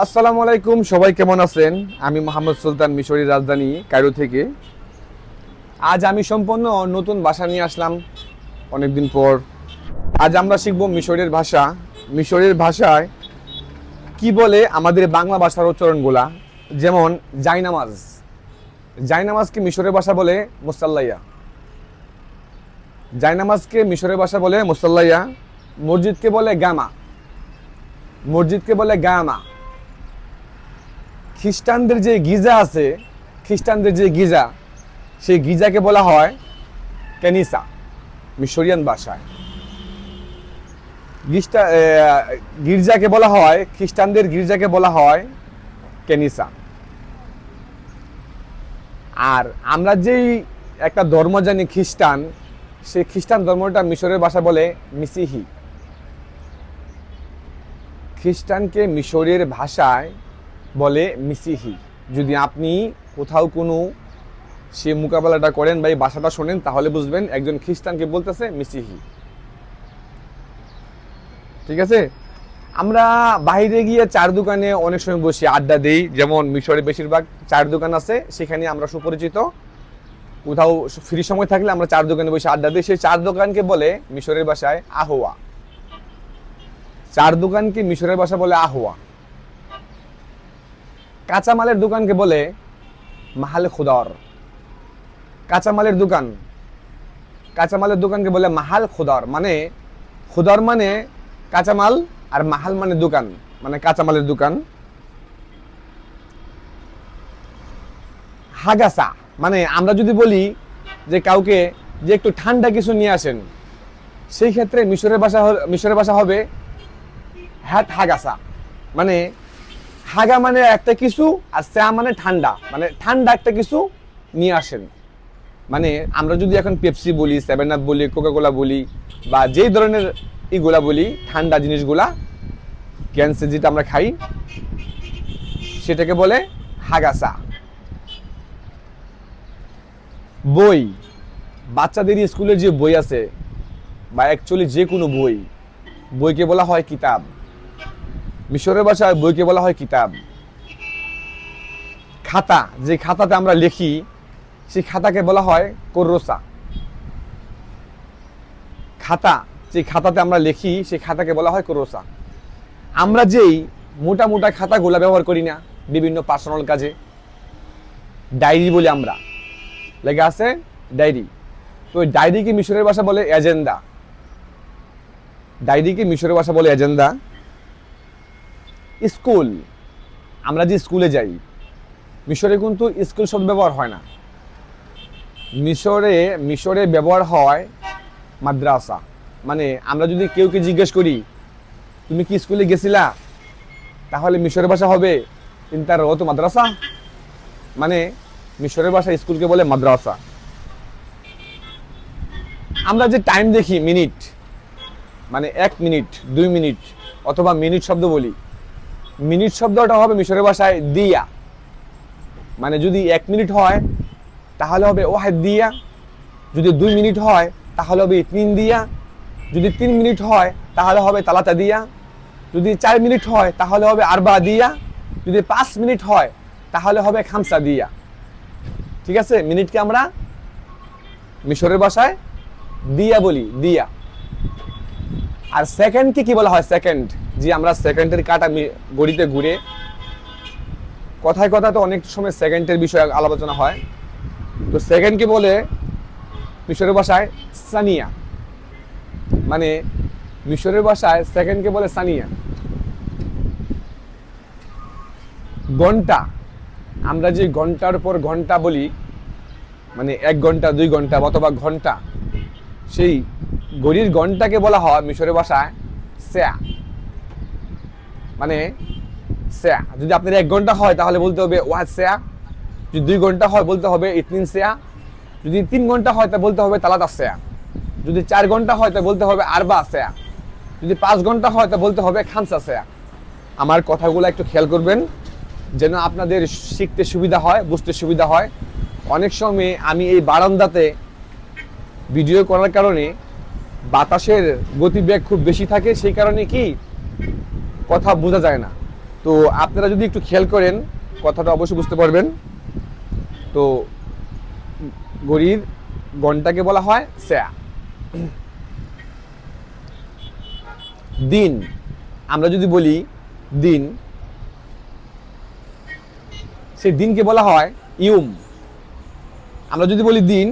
আসসালামু আলাইকুম, সবাই কেমন আছেন? আমি মোহাম্মদ সুলতান মিশরি রাজধানী কায়রো থেকে। আজ আমি সম্পূর্ণ নতুন ভাষা নিয়ে আসলাম অনেকদিন পর। আজ আমরা শিখব মিশরের ভাষা। মিশরের ভাষায় কি বলে আমাদের বাংলা ভাষার উচ্চারণগুলা? যেমন, জাইনামাজ। জাইনামাজকে মিশরের ভাষা বলে মুসাল্লাইয়া। জাইনামাজকে মিশরের ভাষা বলে মুসাল্লাইয়া। মসজিদকে বলে গামা। মসজিদকে বলে গামা। খ্রিস্টানদের যে গিজা আছে, খ্রিস্টানদের যে গিজা, সেই গিজাকে বলা হয় ক্যানিসা মিশরিয়ান ভাষায়। গিস্টা গির্জাকে বলা হয়, খ্রিস্টানদের গির্জাকে বলা হয় ক্যানিসা আর আমরা যেই একটা ধর্ম জানি খ্রিস্টান, সেই খ্রিস্টান ধর্মটা মিশরের ভাষা বলে মিসিহি। খ্রিস্টানকে মিশরের ভাষায় বলে মিসিহি। যদি আপনি কোথাও কোনো সে মোকাবেলাটা করেন বা এই বাসাটা শোনেন, তাহলে বুঝবেন একজন খ্রিস্টানকে বলতেছে মিসিহি। ঠিক আছে? আমরা বাইরে গিয়ে চার দোকানে অনেক সময় বসে আড্ডা দিই, যেমন মিশরে বেশিরভাগ চার দোকান আছে, সেখানে আমরা সুপরিচিত। কোথাও ফ্রি সময় থাকলে আমরা চার দোকানে বসে আড্ডা দিই। সেই চার দোকানকে বলে মিশরের ভাষায় আহোয়া। চার দোকানকে মিশরের ভাষা বলে আহোয়া। কাঁচামালের দোকানকে বলে মাহাল খুদর। কাঁচামালের দোকান। কাঁচামালের দোকানকে বলে মাহাল খুদর মানে খুদর মানে কাঁচামাল আর মাহাল মানে দোকান মানে কাঁচামালের দোকান। হাগাসা মানে আমরা যদি বলি যে কাউকে যে একটু ঠান্ডা কিছু নিয়ে আসেন, সেই ক্ষেত্রে মিশরের ভাষা মিশরের ভাষা হবে হ্যাট হাগাসা। মানে হাগা মানে একটা কিছু আর স্যা মানে ঠান্ডা। মানে ঠান্ডা একটা কিছু নিয়ে আসেন। মানে আমরা যদি এখন পেপসি বলি সেভেন আপ বলি কোকাকোলা বলি বা যেই ধরনের ইগুলা বলি, ঠান্ডা জিনিসগুলা ক্যান্সার যেটা আমরা খাই, সেটাকে বলে হাগাসা বই, বাচ্চাদের স্কুলের যে বই আছে বা অ্যাকচুয়ালি যে কোনো বই, বইকে বলা হয় কিতাব। মিশরের ভাষায় বইকে বলা হয় কিতাব। খাতা, যে খাতাতে আমরা লিখি, সেই খাতাকে বলা হয় কোর্রোসা। খাতা, যে খাতাতে আমরা লিখি, সেই খাতাকে বলা হয় কোর্রোসা। আমরা যেই মোটা মোটা খাতাগুলো ব্যবহার করি না, বিভিন্ন পার্সোনাল কাজে ডায়েরি বলি আমরা। লেগে আছে ডায়েরি তো ওই ডায়েরিকে মিশরের ভাষা বলে এজেন্ডা ডায়েরিকে মিশরের ভাষা বলে এজেন্ডা স্কুল, আমরা যে স্কুলে যাই, মিশরে কিন্তু স্কুল শব্দ ব্যবহার হয় না। মিশরে মিশরে ব্যবহার হয় মাদ্রাসা। মানে আমরা যদি কেউকে জিজ্ঞেস করি, তুমি কি স্কুলে গেছিলা? তাহলে মিশরের ভাষা হবে ইন্টার রত মাদ্রাসা। মানে মিশরের ভাষা স্কুলকে বলে মাদ্রাসা। আমরা যে টাইম দেখি মিনিট মানে এক মিনিট দুই মিনিট অথবা মিনিট শব্দ বলি মিনিট শব্দটা হবে মিশরের ভাষায় দিয়া। মানে যদি এক মিনিট হয়, তাহলে হবে ওয়াহেদ দিয়া। যদি দুই মিনিট হয়, তাহলে হবে তিন দিয়া। যদি তিন মিনিট হয়, তাহলে হবে তালাতা দিয়া। যদি চার মিনিট হয়, তাহলে হবে আরবা দিয়া। যদি পাঁচ মিনিট হয়, তাহলে হবে খামসা দিয়া। ঠিক আছে? মিনিটকে আমরা মিশরের ভাষায় দিয়া বলি, দিয়া। আর সেকেন্ডকে কি বলা হয়? সেকেন্ড যে আমরা সেকেন্ডের কাটা গড়িতে ঘুরে, কথায় কথা তো অনেক সময় সেকেন্ডের বিষয়ে আলোচনা হয়। তো সেকেন্ডকে বলে মিশরের ভাষায় সানিয়া। মানে মিশরের ভাষায় সেকেন্ডকে বলে সানিয়া। ঘণ্টা। আমরা যে ঘণ্টার পর ঘণ্টা বলি মানে এক ঘণ্টা, দুই ঘণ্টা অথবা ঘণ্টা, সেই ঘড়ির ঘন্টাকে বলা হয় মিশরের ভাষায় স্যা। মানে স্যা। যদি আপনার এক ঘণ্টা হয়, তাহলে বলতে হবে ওয়াজ স্যা। যদি দুই ঘণ্টা হয়, বলতে হবে ইতনিন স্যা। যদি তিন ঘণ্টা হয়, তা বলতে হবে, তালাতা স্যা যদি চার ঘণ্টা হয়, তা বলতে হবে, আরবা স্যা। যদি পাঁচ ঘণ্টা হয়, তা বলতে হবে, খামসা স্যা। আমার কথাগুলো একটু খেয়াল করবেন, যেন আপনাদের শিখতে সুবিধা হয়, বুঝতে সুবিধা হয়। অনেক সময় আমি এই বারান্দাতে ভিডিও করার কারণে বাতাসের গতিবেগ খুব বেশি থাকে, সেই কারণে কি কথা বোঝা যায় না। তো আপনারা যদি একটু খেয়াল করেন, কথাটা অবশ্যই বুঝতে পারবেন। তো ঘড়ির ঘন্টাকে বলা হয় স্যা। দিন, আমরা যদি বলি দিন, সেই দিনকে বলা হয় ইউম। আমরা যদি বলি দিন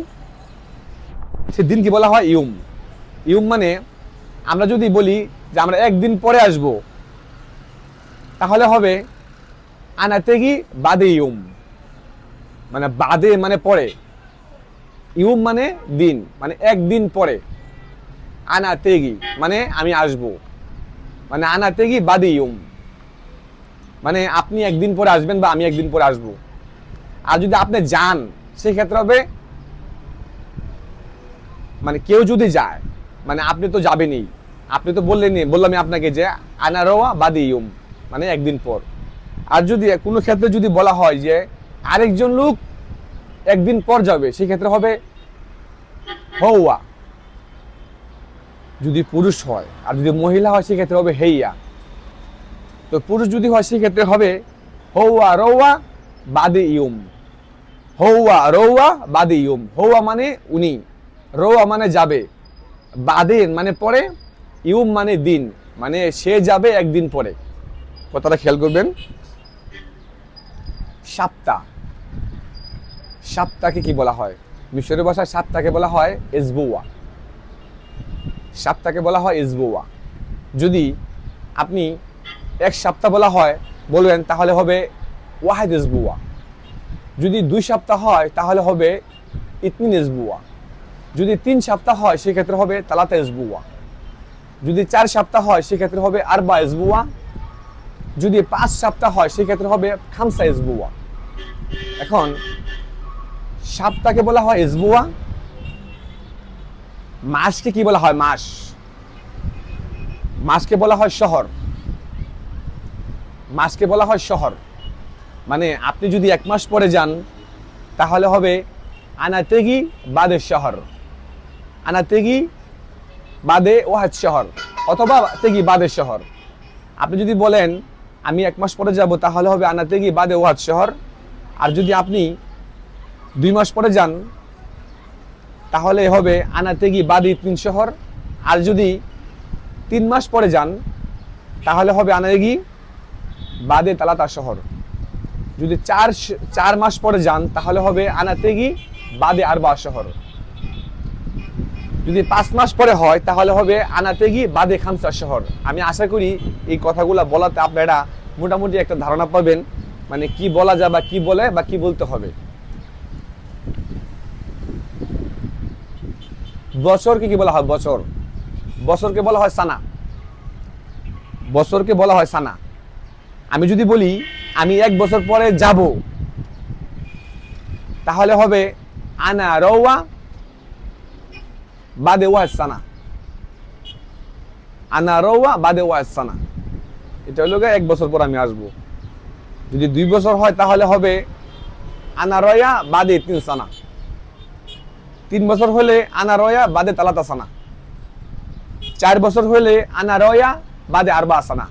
সে দিনকে বলা হয় ইউম। ইউম মানে আমরা যদি বলি যে আমরা একদিন পরে আসব তাহলে হবে আনাতেগি বাদে ইউম। মানে বাদে মানে পরে। ইউম মানে দিন মানে একদিন পরে। আনাতেগি মানে আমি আসব। মানে আনাতেগি বাদে ইউম। মানে আপনি একদিন পরে আসবেন বা আমি একদিন পরে আসব। আর যদি আপনি যান, সেক্ষেত্রে হবে মানে কেউ যদি যায় মানে আপনি তো যাবেনই। আপনি তো বললেনই বললাম আপনাকে যে আনারোয়া বাদি ইউম। মানে একদিন পর। আর যদি কোনো ক্ষেত্রে যদি বলা হয় যে আরেকজন লোক একদিন পর যাবে, সেক্ষেত্রে হবে হৌয়া যদি পুরুষ হয়, আর যদি মহিলা হয়, সেক্ষেত্রে হবে হেইয়া। তো পুরুষ যদি হয়, সেক্ষেত্রে হবে হৌয়া রৌয়া বাদে ইউম। হৌয়া রৌয়া বাদে ইউম। হৌয়া মানে উনি। রৌয়া মানে যাবে। বাদের মানে পরে, ইউম মানে দিন। মানে সে যাবে একদিন পরে। কথাটা খেয়াল করবেন? সাপ্তাহ সাপ্তাহকে কি বলা হয়? মিশরের ভাষায় সাপ্তাহকে বলা হয় এসবুয়া। সাপ্তাহকে বলা হয় এসবুয়া। যদি আপনি এক সপ্তাহ বলা হয়, বলবেন তাহলে হবে ওয়াহেদ এসবুয়া। যদি দুই সপ্তাহ হয়, তাহলে হবে ইতমিন এসবুয়া। যদি তিন সপ্তাহ হয়, সেক্ষেত্রে হবে তালাতা এসবুয়া। যদি চার সপ্তাহ হয়, সেক্ষেত্রে হবে আরবা এসবুয়া। যদি পাঁচ সপ্তাহ হয়, সেক্ষেত্রে হবে খামসা এসবুয়া। এখন, সপ্তাহকে বলা হয় এসবুয়া, মাসকে কি বলা হয়? মাস। মাসকে বলা হয় শহর। মাসকে বলা হয় শহর। মানে আপনি যদি এক মাস পরে যান, তাহলে হবে আনাতেগি বাদে শহর। আনাতেগি বাদে ওয়াহাদ শহর। অথবা তেগি বাদে শহর। আপনি যদি বলেন আমি এক মাস পরে যাব, তাহলে হবে আনাতেগি বাদে ওয়াহাদ শহর। আর যদি আপনি দুই মাস পরে যান, তাহলে হবে আনাতেগি বাদে ইতমিন শহর। আর যদি তিন মাস পরে যান, তাহলে হবে আনাতেগি বাদে তালাতা শহর। যদি চার চার মাস পরে যান, তাহলে হবে আনাতেগি বাদে আরবা শহর। যদি পাঁচ মাস পরে হয়, তাহলে হবে আনাতেগি বাদে খামসা শহর। আমি আশা করি এই কথাগুলো বলাতে আপনারা মোটামুটি একটা ধারণা পাবেন মানে কি বলা যায় বা কি বলে বা কি বলতে হবে। বছরকে কি বলা হয়? বছর। বছরকে বলা হয় সানা। বছরকে বলা হয় সানা। আমি যদি বলি, আমি এক বছর পরে যাব, তাহলে হবে আনা রৌয়া বাদে ওয়াজ সানা আনা রৌয়া বাদে ওয়াজ সানা এটা হলো এক বছর পর আমি আসব। যদি দুই বছর হয় তাহলে হবে আনা রয়া, বাদে তিন সানা। তিন বছর হলে আনা রয়া, বাদে তালাতা সানা। চার বছর হলে আনা রয়া, বাদে আরবা সানা।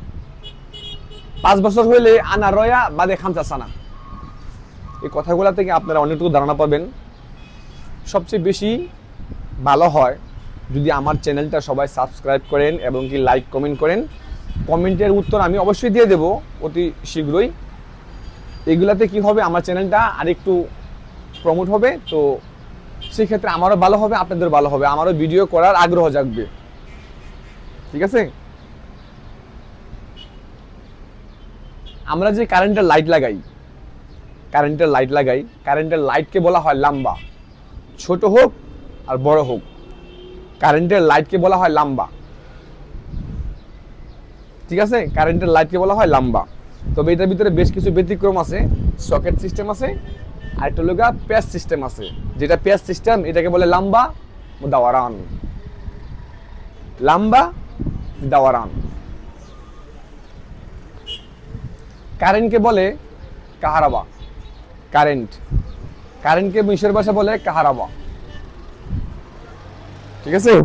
পাঁচ বছর হলে আনা রয়া, বাদে খামসা সানা। এই কথাগুলো থেকে আপনারা অনেকটুকু ধারণা পাবেন। সবচেয়ে বেশি ভালো হয়, যদি আমার চ্যানেলটা সবাই সাবস্ক্রাইব করেন এবং কি লাইক কমেন্ট করেন, কমেন্টের উত্তর আমি অবশ্যই দিয়ে দেব অতি শীঘ্রই। এগুলাতে কি হবে, আমার চ্যানেলটা আরেকটু প্রমোট হবে, তো সেক্ষেত্রে আমারও ভালো হবে আপনাদের ভালো হবে। আমারও ভিডিও করার আগ্রহ জাগবে। ঠিক আছে? আমরা যে কারেন্টের লাইট লাগাই কারেন্টের লাইট লাগাই কারেন্টের লাইটকে বলা হয় লাম্বা। ছোট হোক আর বড় হোক। কারেন্টের লাইটকে বলা হয় লাম্বা। ঠিক আছে? কারেন্টের লাইটকে বলা হয় লাম্বা। তবে এটার ভিতরে বেশ কিছু ব্যতিক্রম আছে। সকেট সিস্টেম আছে। আর একটা লোকা প্যাস সিস্টেম আছে। যেটা প্যাস সিস্টেম, এটাকে বলে লাম্বা দাওয়ারান। লাম্বা দাওয়ারান। কারেন্টকে বলে কাহারাবা। কারেন্ট। কারেন্টকে মিশর ভাষা বলে কাহারাবা। ঠিক আছে?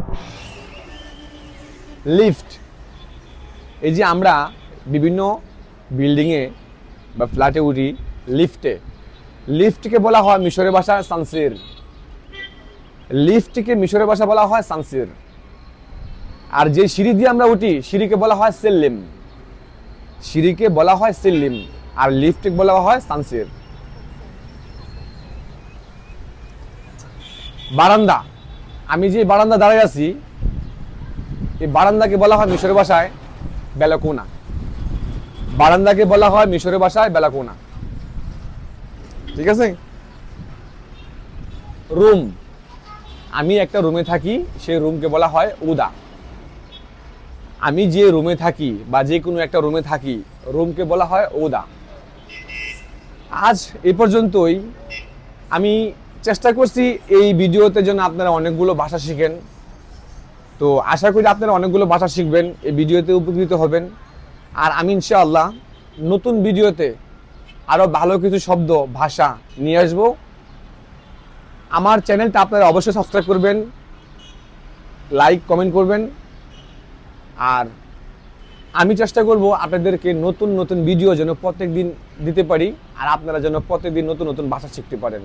লিফট এই যে আমরা বিভিন্ন বিল্ডিংয়ে বা ফ্ল্যাটে উঠি লিফটে লিফটকে বলা হয় মিশরের ভাষায় সানসির। লিফটকে মিশরের ভাষা বলা হয় সানসির। আর যে সিঁড়ি দিয়ে আমরা উঠি, সিঁড়িকে বলা হয় সেল্লিম। সিঁড়িকে বলা হয় সেল্লিম, আর লিফটকে বলা হয় সানসির। বারান্দা। আমি যে বারান্দা দাঁড়িয়ে আছি, এই বারান্দাকে বলা হয় মিশরের ভাষায় বেলাকোনা। বারান্দাকে বলা হয় মিশরের ভাষায় বেলাকোনা। ঠিক আছে? রুম। আমি একটা রুমে থাকি সেই রুমকে বলা হয় উদা। আমি যে রুমে থাকি বা যে কোনো একটা রুমে থাকি, রুমকে বলা হয় ওদা আজ এ পর্যন্তই। আমি চেষ্টা করছি এই ভিডিওতে যেন আপনারা অনেকগুলো ভাষা শিখেন। তো আশা করি আপনারা অনেকগুলো ভাষা শিখবেন, এই ভিডিওতে উপকৃত হবেন। আর আমি ইনশাআল্লাহ নতুন ভিডিওতে আরও ভালো কিছু শব্দ, ভাষা নিয়ে আসব। আমার চ্যানেলটা আপনারা অবশ্যই সাবস্ক্রাইব করবেন, লাইক, কমেন্ট করবেন। আর আমি চেষ্টা করব আপনাদেরকে নতুন নতুন ভিডিও যেন প্রত্যেক দিন দিতে পারি, আর আপনারা যেন প্রত্যেকদিন নতুন নতুন ভাষা শিখতে পারেন।